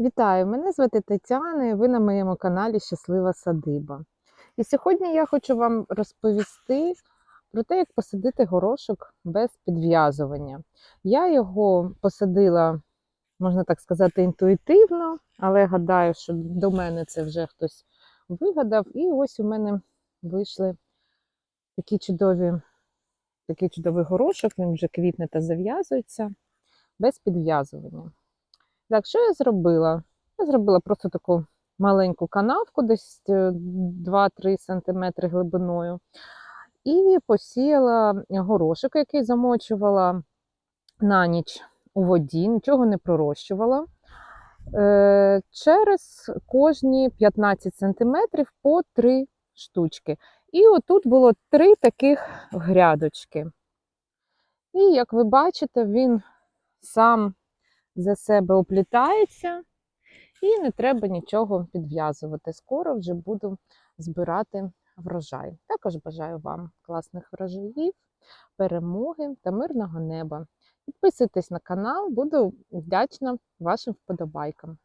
Вітаю! Мене звати Тетяна, і ви на моєму каналі Щаслива Садиба. І сьогодні я хочу вам розповісти про те, як посадити горошок без підв'язування. Я його посадила, можна так сказати, інтуїтивно, але гадаю, що до мене це вже хтось вигадав. І ось у мене вийшли такі чудові, такий чудовий горошок, він вже квітне та зав'язується без підв'язування. Так, що я зробила? Я зробила просто таку маленьку канавку, десь е, 2-3 см глибиною, і посіяла горошок, який замочувала на ніч у воді, нічого не пророщувала. Е, Через кожні 15 см по 3 штучки. І отут було три таких грядочки. І як ви бачите, він сам за себе оплітається, і не треба нічого підв'язувати. Скоро вже буду збирати врожай. Також бажаю вам класних врожаїв, перемоги та мирного неба. Підписуйтесь на канал, буду вдячна вашим вподобайкам.